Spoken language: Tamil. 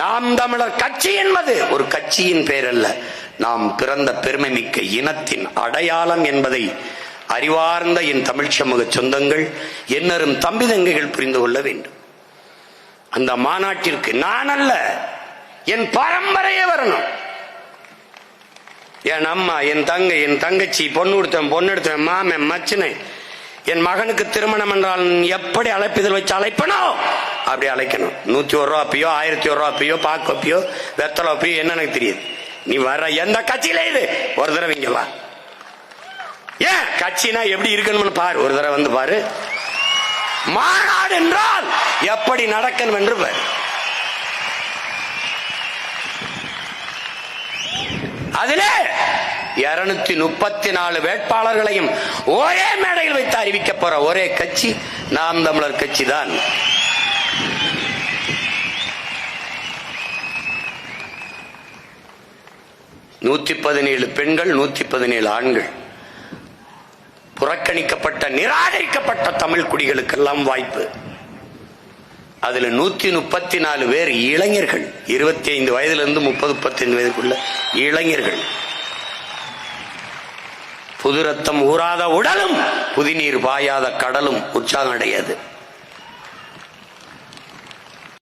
நாம் தமிழர் கட்சி என்பது ஒரு கட்சியின் பெயர் அல்ல நாம் பிறந்த பெருமை மிக்க இனத்தின் அடையாளம் என்பதை அறிவார்ந்த என் தமிழ் சமூக சொந்தங்கள் என்னரும் தம்பி தங்கைகள் புரிந்து கொள்ள வேண்டும். அந்த மாநாட்டிற்கு நான் அல்ல என் பரம்பரையே வரணும். என் அம்மா என் தங்கை என் தங்கச்சி பொண்ணு கொடுத்தவன் பொண்ணு எடுத்தவன் மாமன் மச்சனை என் மகனுக்கு திருமணம் என்றால் எப்படி அழைப்பிதழ் வச்சு அழைப்பனோ? அப்படி அழைக்கணும். நூத்தி ஒரு ரூபா அப்பயோ ஆயிரத்தி ஒரு ரூபா அப்பயோ பாக்கு அப்பயோ வெத்தலை அப்பயோ என்ன எனக்கு தெரியுது? நீ வர்ற எந்த கட்சியில இது? ஒரு தடவை இங்க வா. ஏன்? கட்சினா எப்படி இருக்கணும்னு பாரு. ஒரு தடவை வந்து பாரு. மாநாடு என்றால் எப்படி நடக்கணும் என்று பாரு. அதிலே இருநூத்தி முப்பத்தி நாலு வேட்பாளர்களையும் ஒரே மேடையில் வைத்து அறிவிக்க போற ஒரே கட்சி நாம் தமிழர் கட்சி தான் நூத்தி பதினேழு பெண்கள் நூத்தி பதினேழு ஆண்கள். புறக்கணிக்கப்பட்ட நிராகரிக்கப்பட்ட தமிழ் குடிகளுக்கெல்லாம் வாய்ப்பு. அதுல நூத்தி முப்பத்தி நாலு பேர் இளைஞர்கள். இருபத்தி ஐந்து வயதிலிருந்து முப்பது முப்பத்தைந்து வயதுக்குள்ள இளைஞர்கள். புது ரத்தம் ஊறாத உடலும் புதிநீர் பாயாத கடலும் உற்சாகம் அடையாது.